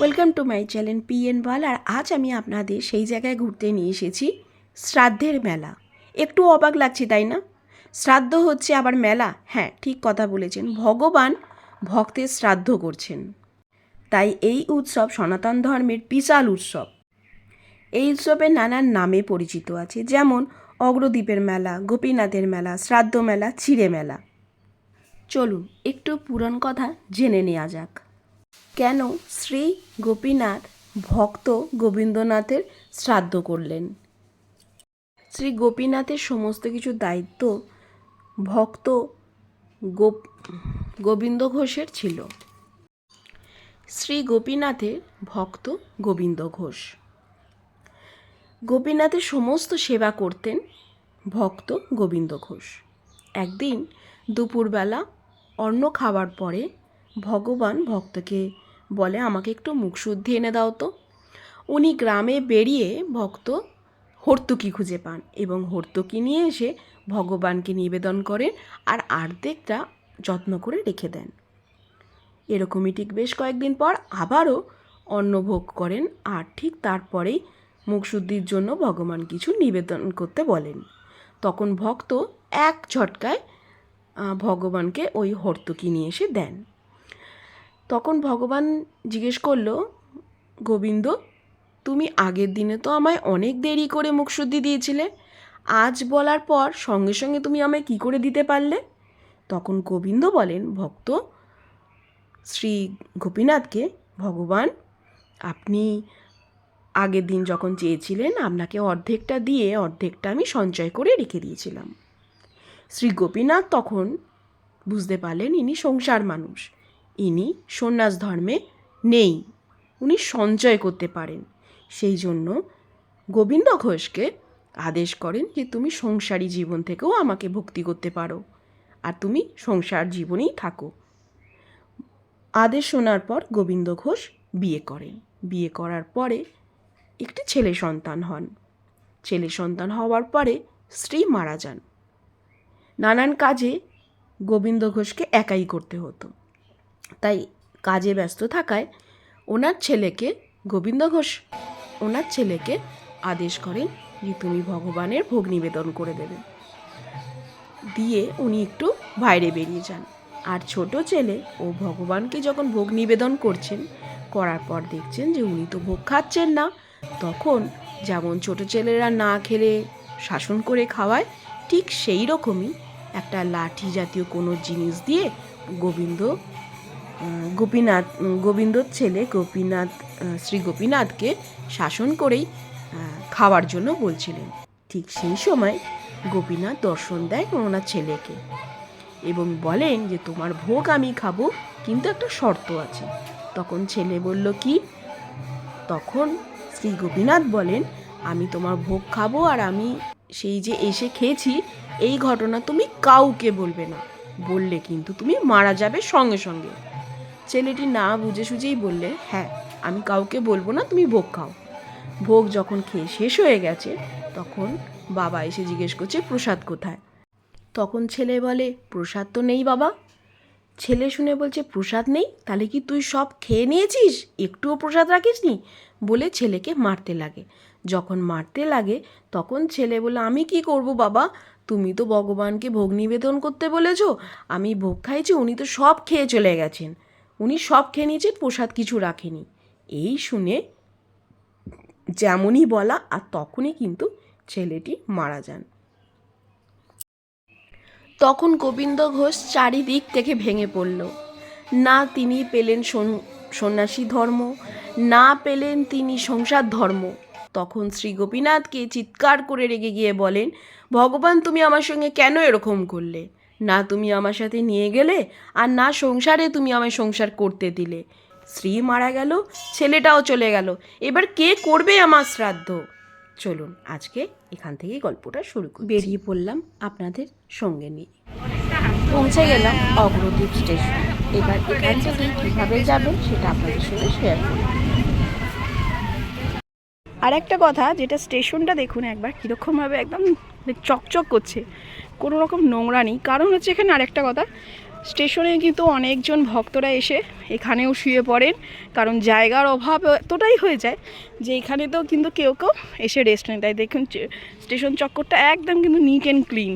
Welcome to my channel P N বল আর আজ আমি আপনাদের সেই জায়গায় ঘুরতে নিয়ে এসেছি, শ্রাদ্ধের মেলা। একটু অবাক লাগছে, তাই না? শ্রাদ্ধ হচ্ছে আবার মেলা? হ্যাঁ ঠিক কথা বলেছেন। ভগবান ভক্তের শ্রাদ্ধ করছেন। তাই এই উৎসব সনাতন ধর্মের বিশাল উৎসব। এই উৎসবের নানান নামে পরিচিত আছে। যেমন অগ্রদ্বীপের মেলা, গোপীনাথের মেলা, শ্রাদ্ধ মেলা, চিড়ে মেলা। চলুন একটু পুরন কথা জেনে নেওয়া যাক। কেন শ্রী গোপীনাথ ভক্ত গোবিন্দনাথের শ্রাদ্ধ করলেন? শ্রী গোপীনাথের সমস্ত কিছু দায়িত্ব ভক্ত গোপ, গোবিন্দ ঘোষের ছিল। শ্রী গোপীনাথের ভক্ত গোবিন্দ ঘোষ। গোপীনাথের সমস্ত সেবা করতেন ভক্ত গোবিন্দ ঘোষ। একদিন দুপুরবেলা অন্ন খাওয়ার পরে ভগবান ভক্তকে বলে, আমাকে একটু মুখশুদ্ধি এনে দাও তো। উনি গ্রামে বেরিয়ে ভক্ত হর্তুকি খুঁজে পান এবং হর্তুকি নিয়ে এসে ভগবানকে নিবেদন করেন আর আর্ধেকটা যত্ন করে রেখে দেন। এরকমই ঠিক বেশ কয়েকদিন পর আবারও অন্নভোগ করেন আর ঠিক তারপরেই মুখশুদ্ধির জন্য ভগবান কিছু নিবেদন করতে বলেন। তখন ভক্ত এক ঝটকায় ভগবানকে ওই হর্তুকি নিয়ে এসে দেন। তখন ভগবান জিজ্ঞেস করল, গোবিন্দ, তুমি আগের দিনে তো আমায় অনেক দেরি করে মুখশুদ্ধি দিয়েছিলে। আজ বলার পর সঙ্গে সঙ্গে তুমি আমায় কি করে দিতে পারলে? তখন গোবিন্দ বলেন, ভক্ত, শ্রী গোপীনাথকে ভগবান, আপনি আগের দিন যখন চেয়েছিলেন, আপনাকে অর্ধেকটা দিয়ে অর্ধেকটা আমি সঞ্চয় করে রেখে দিয়েছিলাম। শ্রী গোপীনাথ তখন বুঝতে পারলেন ইনি সংসার মানুষ। ইনি সন্ন্যাস ধর্মে নেই, উনি সঞ্চয় করতে পারেন। সেই জন্য গোবিন্দ ঘোষকে আদেশ করেন যে, তুমি সংসারী জীবন থেকেও আমাকে ভক্তি করতে পারো আর তুমি সংসার জীবনেই থাকো। আদেশ শোনার পর গোবিন্দ ঘোষ বিয়ে করেন। বিয়ে করার পরে একটি ছেলে সন্তান হন। ছেলে সন্তান হওয়ার পরে স্ত্রী মারা যান। নানান কাজে গোবিন্দ ঘোষকে একাই করতে হতো। তাই কাজে ব্যস্ত থাকায় ওনার ছেলেকে গোবিন্দ ঘোষ, ওনার ছেলেকে আদেশ করেন যে তুমি ভগবানের ভোগ নিবেদন করে দেবে। দিয়ে উনি একটু বাইরে বেরিয়ে যান। আর ছোট ছেলে ও ভগবানকে যখন ভোগ নিবেদন করছেন, করার পর দেখছেন যে উনি তো ভোগ খাচ্ছেন না। তখন যেমন ছোট ছেলেরা না খেলে শাসন করে খাওয়ায়, ঠিক সেই রকমই একটা লাঠি জাতীয় কোনো জিনিস দিয়ে গোবিন্দ গোপীনাথ গোবিন্দর ছেলে গোপীনাথ শ্রী গোপীনাথকে শাসন করেই খাওয়ার জন্য বলছিলেন। ঠিক সেই সময় গোপীনাথ দর্শন দেয় ওনার ছেলেকে এবং বলেন যে, তোমার ভোগ আমি খাব, কিন্তু একটা শর্ত আছে। তখন ছেলে বলল, কি? তখন শ্রী গোপীনাথ বলেন, আমি তোমার ভোগ খাব আর আমি সেই যে এসে খেয়েছি, এই ঘটনা তুমি কাউকে বলবে না। বললে কিন্তু তুমি মারা যাবে সঙ্গে সঙ্গে। ছেলেটি না বুঝে সুঝেই বললে হ্যাঁ আমি কাউকে বলব না, তুমি ভোগ খাও। ভোগ যখন খেয়ে শেষ হয়ে গেছে, তখন বাবা এসে জিজ্ঞেস করছে, প্রসাদ কোথায়? তখন ছেলে বলে, প্রসাদ তো নেই বাবা। ছেলে শুনে বলছে, প্রসাদ নেই? তাহলে কি তুই সব খেয়ে নিয়েছিস? একটুও প্রসাদ রাখিসনি? বলে ছেলেকে মারতে লাগে। যখন মারতে লাগে, তখন ছেলে বলে, আমি কি করব বাবা? তুমি তো ভগবানকে ভোগ নিবেদন করতে বলেছ, আমি ভোগ খাইছি, উনি তো সব খেয়ে চলে গেছেন। উনি সব খেয়ে নিয়েছেন প্রসাদ কিছু রাখেনি। এই শুনে যেমনই বলা, আর তখনই কিন্তু ছেলেটি মারা যান। তখন গোবিন্দ ঘোষ চারিদিক থেকে ভেঙে পড়ল। না তিনি পেলেন সন্ন্যাসী ধর্ম। না পেলেন তিনি সংসার ধর্ম। তখন শ্রী গোপীনাথকে চিৎকার করে রেগে গিয়ে বলেন, ভগবান, তুমি আমার সঙ্গে কেন এরকম করলে? না তুমি আমার সাথে নিয়ে গেলে, আর না সংসারে তুমি আমায় সংসার করতে দিলে। স্ত্রী মারা গেল, ছেলেটাও চলে গেল, এবার কে করবে আমার শ্রাদ্ধ? চলুন, আজকে এখান থেকেই গল্পটা শুরু করি বেরিয়ে পড়লাম আপনাদের সঙ্গে নিয়ে। পৌঁছে গেলাম অগ্রদ্বীপ স্টেশন। এবার এখান থেকে কীভাবে যাবেন সেটা আপনাদের সঙ্গে শেয়ার করব। আর একটা কথা, যেটা স্টেশনটা দেখুন একবার, কীরকমভাবে একদম চকচক করছে, কোনো রকম নোংরা নেই। কারণ হচ্ছে এখানে আরেকটা কথা, স্টেশনে কিন্তু অনেকজন ভক্তরা এসে এখানেও শুয়ে পড়েন, কারণ জায়গার অভাব এতটাই হয়ে যায় যে এখানে তো কিন্তু কেউ কেউ এসে রেস্ট নেয়। তাই দেখুন স্টেশন চক্করটা একদম কিন্তু নিট অ্যান্ড ক্লিন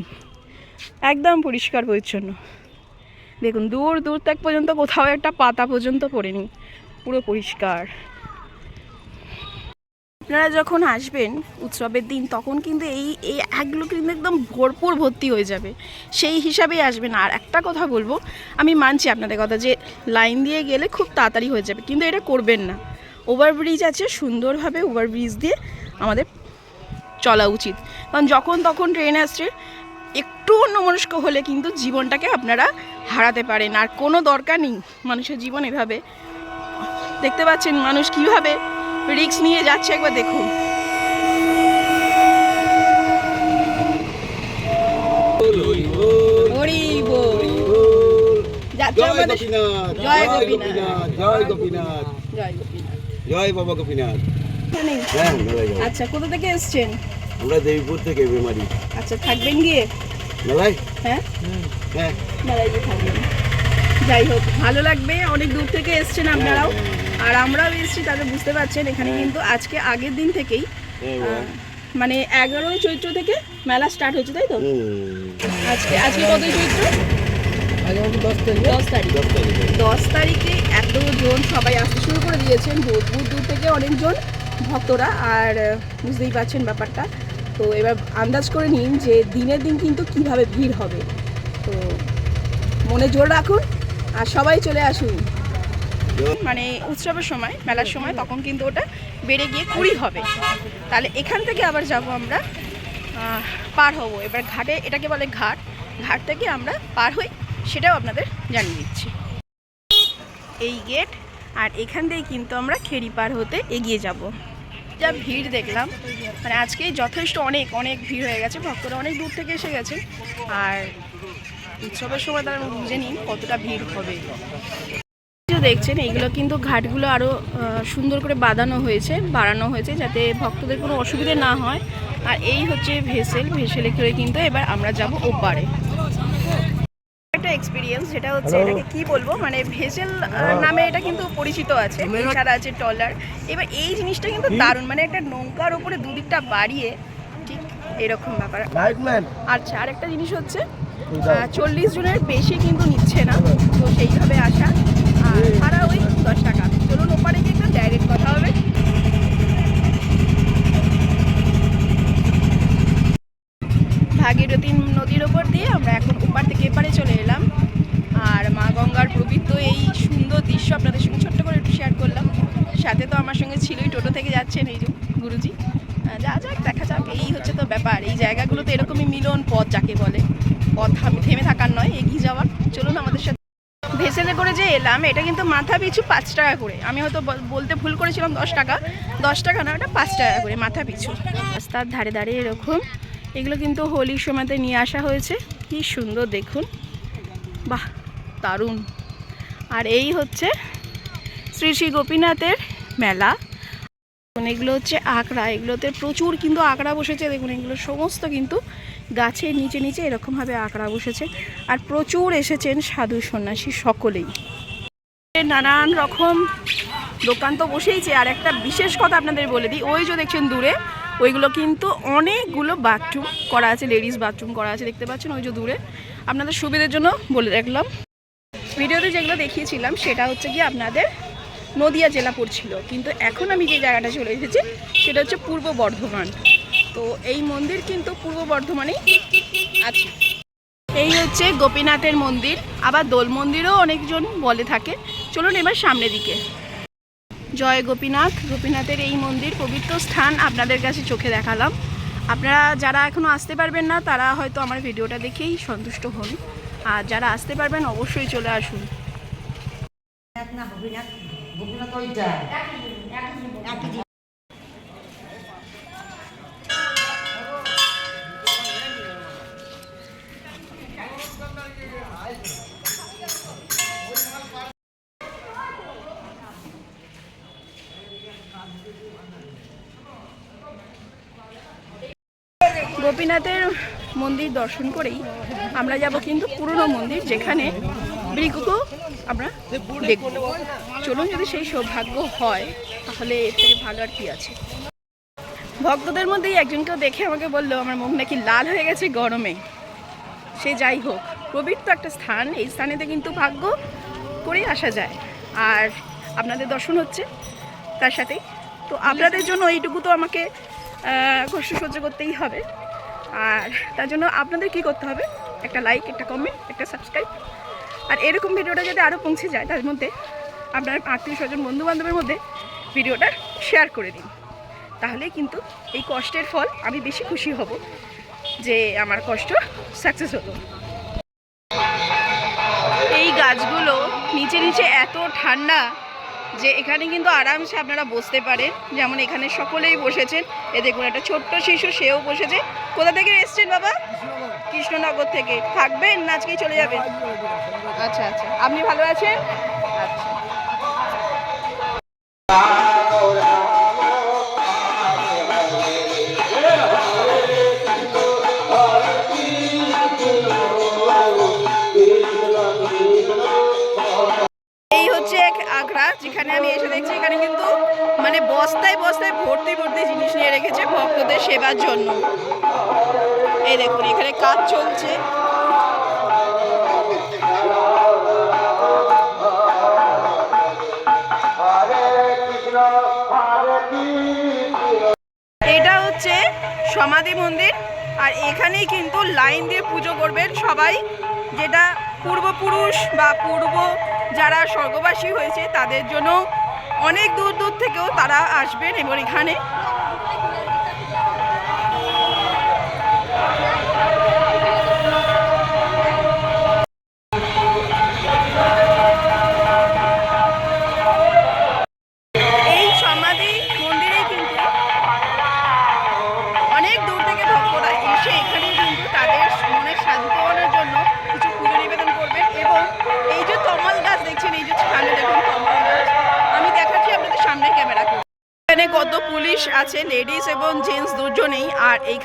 একদম পরিষ্কার পরিচ্ছন্ন। দেখুন, দূর দূর তক পর্যন্ত কোথাও একটা পাতা পর্যন্ত পড়েনি। পুরো পরিষ্কার। আপনারা যখন আসবেন উৎসবের দিন, তখন কিন্তু এই এই একগুলো কিন্তু একদম ভরপুর ভর্তি হয়ে যাবে। সেই হিসাবেই আসবেন। আর একটা কথা বলব, আমি মানছি আপনাদের কথা যে লাইন দিয়ে গেলে খুব তাড়াতাড়ি হয়ে যাবে, কিন্তু এটা করবেন না। ওভারব্রিজ আছে, সুন্দরভাবে ওভারব্রিজ দিয়ে আমাদের চলা উচিত। কারণ যখন তখন ট্রেন আসছে একটু অন্যমনস্ক হলে কিন্তু জীবনটাকে আপনারা হারাতে পারেন। আর কোনো দরকার নেই মানুষের জীবন এভাবে। দেখতে পাচ্ছেন মানুষ কীভাবে রিক্স নিয়ে যাচ্ছে একবার দেখুন। হরি বল যাচ্ছে জয় গোপীনাথ জয় জয় গোপীনাথ। গোপীনাথ জয় গোপীনাথ। জয় বাবা গোপীনাথ। এখানে? হ্যাঁ মেলায় যাব আচ্ছা কোথা থেকে এসছেন? আমরা দেবীপুর থেকে বেমারি। আচ্ছা থাকবেন গিয়ে? মেলায়? হ্যাঁ? হ্যাঁ। মেলায় গিয়ে থাকবেন। যাই হোক ভালো লাগবে অনেক দূর থেকে এসছেন আপনারাও। আর আমরাও এসেছি তাদের বুঝতে পারছেন এখানে কিন্তু আজকে আগের দিন থেকেই হ্যাঁ, মানে এগারোই চৈত্র থেকে মেলা স্টার্ট হয়েছে তাই তো? আজকে আজকে কতই চৈত্র? দশ দশ তারিখে। এতজন সবাই আসতে শুরু করে দিয়েছেন দূর দূর থেকে অনেকজন ভক্তরা আর বুঝতেই পারছেন ব্যাপারটা। তো এবার আন্দাজ করে নিন যে দিনের দিন কিন্তু কীভাবে ভিড় হবে। তো মনে জোর রাখুন আর সবাই চলে আসুন। মানে উৎসবের সময়, মেলার সময় তখন কিন্তু ওটা বেড়ে গিয়ে কুড়ি হবে। তাহলে এখান থেকে আবার যাব আমরা পার হব। এবার ঘাটে এটাকে বলে ঘাট। ঘাট থেকে আমরা পার হই, সেটাও আপনাদের জানিয়ে দিচ্ছি। এই গেট, আর এখান থেকে কিন্তু আমরা খেরি পার হতে এগিয়ে যাব। যা ভিড় দেখলাম। মানে আজকে যথেষ্ট অনেক অনেক ভিড় হয়ে গেছে, ভক্তরা অনেক দূর থেকে এসে গেছেন আর উৎসবের সময় তারা বুঝে নিন কতটা ভিড় হবে। দেখছেন, এইগুলো কিন্তু ঘাটগুলো আরও সুন্দর করে বাঁধানো হয়েছে, বাড়ানো হয়েছে, যাতে ভক্তদের কোনো অসুবিধে না হয়। আর এই হচ্ছে ভেসেল, ভেসেলে করে কিন্তু এবার আমরা যাব ওপারে। এক্সপিরিয়েন্স যেটা হচ্ছে এটাকে কি বলব? মানে ভেসেল নামে এটা কিন্তু পরিচিত আছে। এছাড়া আছে টলার। এবার এই জিনিসটা কিন্তু দারুণ। মানে একটা নৌকার উপরে দুদিকটা বাড়িয়ে ঠিক এরকম ব্যাপার। আচ্ছা আর একটা জিনিস হচ্ছে চল্লিশ জনের বেশি কিন্তু নিচ্ছে না তো সেইভাবে আসা। আর ভাড়া ওই দশ টাকা চলুন ওপারে গিয়ে একটু ডাইরেক্ট কথা হবে ভাগীরথী নদীর ওপর দিয়ে আমরা এখন ওপার থেকে এপারে চলে এলাম। আর মা গঙ্গার পবিত্র এই সুন্দর দৃশ্য আপনাদের সঙ্গে ছোট্ট করে একটু শেয়ার করলাম। সাথে তো আমার সঙ্গে ছিলই, টোটো থেকে যাচ্ছেন এই গুরুজি। যা যাক, দেখা যাক, এই হচ্ছে তো ব্যাপার। এই জায়গাগুলো তো এরকমই মিলন পথ যাকে বলে। পথ থেমে থাকার নয়, এগিয়ে যাওয়ার। চলুন আমাদের সাথে ভেসেলে করে যে এলাম, এটা কিন্তু মাথা পিছু পাঁচ টাকা করে। আমি হয়তো বলতে ভুল করেছিলাম দশ টাকা। দশ টাকা না, ওটা পাঁচ টাকা করে, মাথা পিছু। রাস্তার ধারে ধারে এরকম এগুলো কিন্তু হোলির সময়তে নিয়ে আসা হয়েছে। কি সুন্দর দেখুন। বাহ, দারুণ। আর এই হচ্ছে শ্রী শ্রী গোপীনাথের মেলা। এগুলো হচ্ছে আঁকড়া। এগুলোতে প্রচুর কিন্তু আঁকড়া বসেছে। দেখুন, এগুলো সমস্ত কিন্তু গাছের নিচে নিচে এরকমভাবে আঁকড়া বসেছে। আর প্রচুর এসেছেন সাধু সন্ন্যাসী সকলেই। নানান রকম দোকান তো বসেইছে। আর একটা বিশেষ কথা আপনাদের বলে দিই, ওই যে দেখছেন দূরে ওইগুলো কিন্তু অনেকগুলো বাথরুম করা আছে লেডিস বাথরুম করা আছে, দেখতে পাচ্ছেন ওই যে দূরে। আপনাদের সুবিধের জন্য বলে রাখলাম। ভিডিওতে যেগুলো দেখিয়েছিলাম, সেটা হচ্ছে কি আপনাদের নদিয়া জেলা পড়ছিল। কিন্তু এখন আমি যে জায়গাটা চলে এসেছি, সেটা হচ্ছে পূর্ব বর্ধমান। তো এই মন্দির কিন্তু পূর্ব বর্ধমানেই আছে। এই হচ্ছে গোপীনাথের মন্দির। আবার দোল মন্দিরও অনেকজন বলে থাকে। চলুন এবার সামনের দিকে। জয় গোপীনাথ। গোপীনাথের এই মন্দির পবিত্র স্থান আপনাদের কাছে চোখে দেখালাম। আপনারা যারা এখনও আসতে পারবেন না তারা হয়তো আমার ভিডিওটা দেখেই সন্তুষ্ট হন। আর যারা আসতে পারবেন অবশ্যই চলে আসুন। না গোপীনাথ গোপীনাথ ওইটা। একই মন্দির দর্শন করেই আমরা যাব কিন্তু পুরনো মন্দির যেখানে বৃক্ষকে আমরা দেখব। চলুন যদি সেই সৌভাগ্য হয়, তাহলে এর থেকে ভালো আর কি আছে। ভক্তদের মধ্যেই একজনকেও দেখে আমাকে বলল, আমার মুখ নাকি লাল হয়ে গেছে গরমে। সে যাই হোক প্রবীর তো একটা স্থান, এই স্থানেতে কিন্তু ভাগ্য করে আসা যায়। আর আপনাদের দর্শন হচ্ছে তার সাথেই। তো আপনাদের জন্য এইটুকু তো আমাকে কষ্ট সহ্য করতেই হবে। আর তার জন্য আপনাদের কি করতে হবে? একটা লাইক একটা কমেন্ট একটা সাবস্ক্রাইব আর এরকম ভিডিওটা যাতে আরও পৌঁছে যায়, তার মধ্যে আপনার আত্মীয় স্বজন বন্ধু বান্ধবের মধ্যে ভিডিওটা শেয়ার করে দিন। তাহলে কিন্তু এই কষ্টের ফল আমি বেশি খুশি হব যে আমার কষ্ট সাকসেস হলো। এই গাছগুলো নিচে নিচে এত ঠান্ডা যে এখানে কিন্তু আরামসে আপনারা বসতে পারেন। যেমন এখানে সকলেই বসেছেন। এ দেখুন, একটা ছোট্ট শিশু, সেও বসেছে। কোথা থেকে এসছেন বাবা? কৃষ্ণনগর থেকে। থাকবেন না আজকেই চলে যাবেন? আচ্ছা আচ্ছা। আপনি ভালো আছেন? আচ্ছা। আমি এসে দেখছি এখানে কিন্তু মানে বস্তায় বস্তায় ভর্তি ভর্তি জিনিস নিয়ে রেখেছে ভক্তদের সেবার জন্য। এই দেখুন, এখানে কাজ চলছে। এটা হচ্ছে সমাধি মন্দির, আর এখানেই কিন্তু লাইন দিয়ে পুজো করবেন সবাই, যেটা পূর্বপুরুষ বা পূর্ব যারা স্বর্গবাসী হয়েছে তাদের জন্য অনেক দূর দূর থেকেও তারা আসবেন এবং এখানে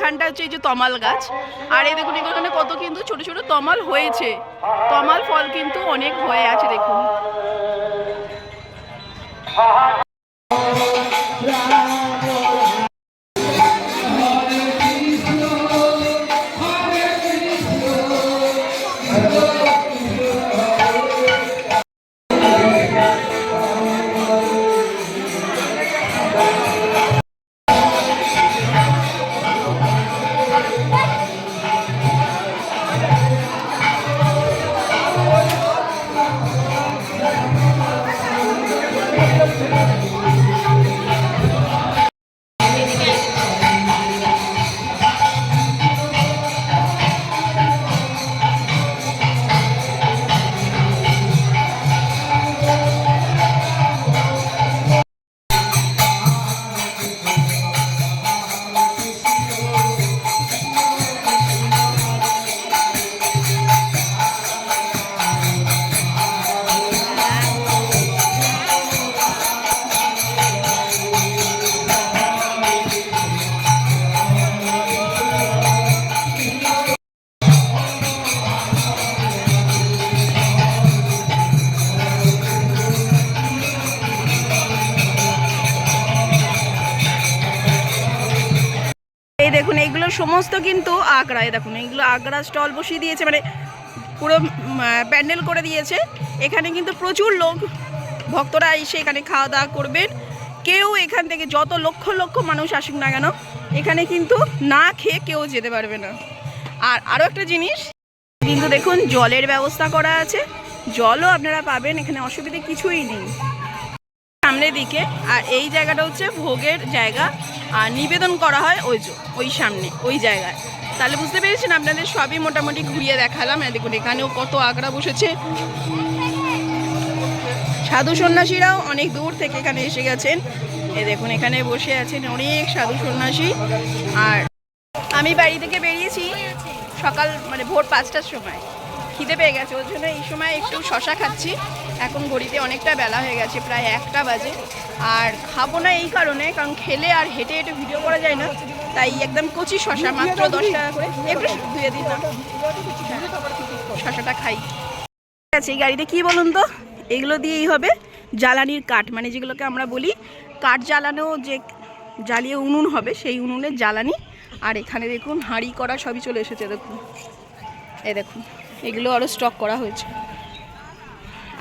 আর এইখানটা হচ্ছে এই যে তমাল গাছ। আর এই দেখুন, এখানে কত কিন্তু ছোট ছোট তমাল হয়েছে। তমাল ফল কিন্তু অনেক হয়ে আছে, দেখুন। সমস্ত কিন্তু আগ্রায় দেখুন এইগুলো আগ্রা স্টল বসিয়ে দিয়েছে মানে পুরো প্যান্ডেল করে দিয়েছে। এখানে কিন্তু প্রচুর লোক, ভক্তরা এসে এখানে খাওয়া দাওয়া করবেন। কেউ এখান থেকে যত লক্ষ লক্ষ মানুষ আসুক না কেন, এখানে কিন্তু না খেয়ে কেউ যেতে পারবে না। আর আরও একটা জিনিস, কিন্তু দেখুন, জলের ব্যবস্থা করা আছে। জলও আপনারা পাবেন, এখানে অসুবিধে কিছুই নেই। সামনের দিকে, আর এই জায়গাটা হচ্ছে ভোগের জায়গা। নিবেদন করা হয় ওই ওই সামনে, ওই জায়গায়। তাহলে বুঝতে পেরেছেন? আপনাদের সবই মোটামুটি ঘুরিয়ে দেখালাম। আর দেখুন, এখানেও কত আগ্রা বসেছে। সাধু সন্ন্যাসীরাও অনেক দূর থেকে এখানে এসে গেছেন। এ দেখুন, এখানে বসে আছেন অনেক সাধু সন্ন্যাসী। আর আমি বাড়ি থেকে বেরিয়েছি সকাল মানে ভোর পাঁচটার সময়। খিদে পেয়ে গেছে, ওর জন্য এই সময় একটু শশা খাচ্ছি। এখন ঘড়িতে অনেকটা বেলা হয়ে গেছে, প্রায় একটা বাজে। আর খাব না এই কারণে কারণ খেলে আর হেঁটে হেঁটে ভিডিও করা যায় না। তাই একদম কচি শশা মাত্র দশ টাকা করে। একটু ধুয়ে দিন না। শশাটা খাই। ঠিক আছে এই গাড়িতে কী বলুন তো? এগুলো দিয়েই হবে জ্বালানির কাঠ। মানে যেগুলোকে আমরা বলি কাঠ জ্বালানো যে জ্বালিয়ে উনুন হবে সেই উনুনের জ্বালানি। আর এখানে দেখুন হাঁড়ি করা সবই চলে এসেছে দেখুন। এ দেখুন এগুলো আরও স্টক করা হয়েছে।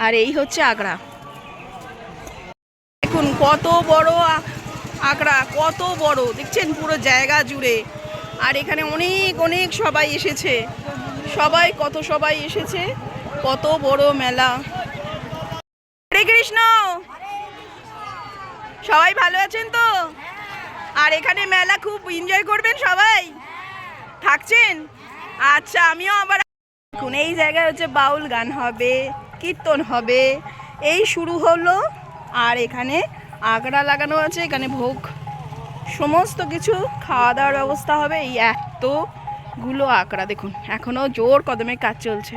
আর এই হচ্ছে আগড়া দেখুন, কত বড় আ- আগড়া কত বড়। দেখছেন পুরো জায়গা জুড়ে। আর এখানে অনেক অনেক সবাই এসেছে। সবাই, কত সবাই এসেছে। কত বড় মেলা। হরে কৃষ্ণ! সবাই ভালো আছেন তো? আর এখানে মেলা খুব এনজয় করবেন সবাই? থাকছেন? আচ্ছা আমিও আবার দেখুন, এই জায়গায় হচ্ছে বাউল গান হবে, কীর্তন হবে। এই শুরু হলো আর এখানে আগড়া লাগানো আছে, এখানে ভোগ, সমস্ত কিছু খাওয়া দাওয়ার ব্যবস্থা হবে। এই এতগুলো আকড়া দেখুন এখনও জোর কদমে কাজ চলছে।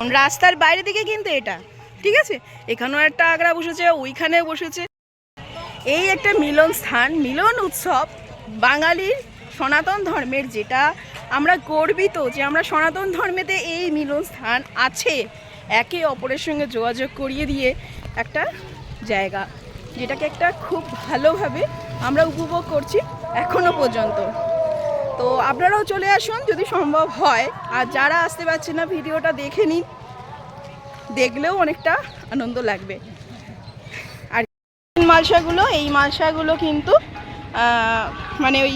রাস্তার বাইরে দিকে কিন্তু এটা, ঠিক আছে? এখানেও একটা আগড়া বসেছে ওইখানে বসেছে। এই একটা মিলন স্থান, মিলন উৎসব, বাঙালির সনাতন ধর্মের যেটা আমরা গর্বিত যে আমরা সনাতন ধর্মেতে এই মিলন স্থান আছে। একে অপরের সঙ্গে যোগাযোগ করিয়ে দিয়ে একটা জায়গা, যেটাকে একটা খুব ভালোভাবে আমরা উপভোগ করছি এখনও পর্যন্ত। তো আপনারাও চলে আসুন যদি সম্ভব হয়। আর যারা আসতে পারছে না, ভিডিওটা দেখে নিন। দেখলেও অনেকটা আনন্দ লাগবে। আর মালসাগুলো, এই মালসাগুলো কিন্তু মানে ওই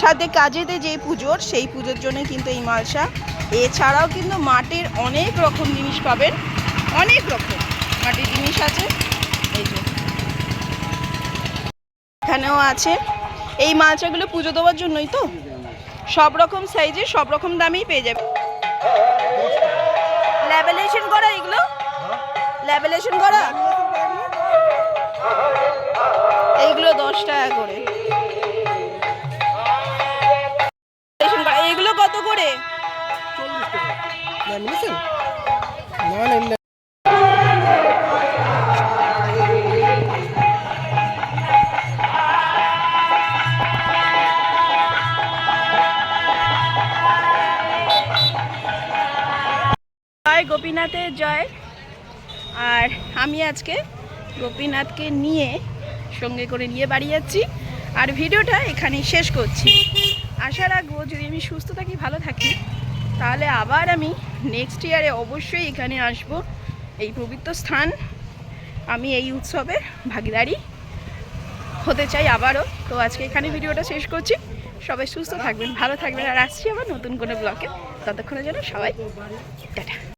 সাথে কাজেতে যে পুজোর, সেই পুজোর জন্য কিন্তু এই মালসা। এছাড়াও কিন্তু মাটির অনেক রকম জিনিস পাবেন। অনেক রকম মাটির জিনিস আছে। এই যে। এখানেও আছে। এই মালসাগুলো পুজো দেওয়ার জন্যই তো? সব রকম সাইজে সব রকম দামেই পেয়ে যাবে ল্যাবেলেশন করা এগুলো? ল্যাবেলেশন করা? এইগুলো দশ টাকা করে। কত করে? জয় গোপীনাথের জয়। আর আমি আজকে গোপীনাথকে নিয়ে সঙ্গে করে নিয়ে বাড়ি যাচ্ছি। আর ভিডিওটা এখানেই শেষ করছি। আশা রাখব যদি আমি সুস্থ থাকি, ভালো থাকি, তাহলে আবার আমি নেক্সট ইয়ারে অবশ্যই এখানে আসব। এই পবিত্র স্থান। আমি এই উৎসবে ভাগিদারি হতে চাই আবারও। তো আজকে এখানে ভিডিওটা শেষ করছি। সবাই সুস্থ থাকবেন, ভালো থাকবেন। আর আসছি আবার নতুন কোনো ব্লকে ততক্ষণের জন্য সবাই, টাটা।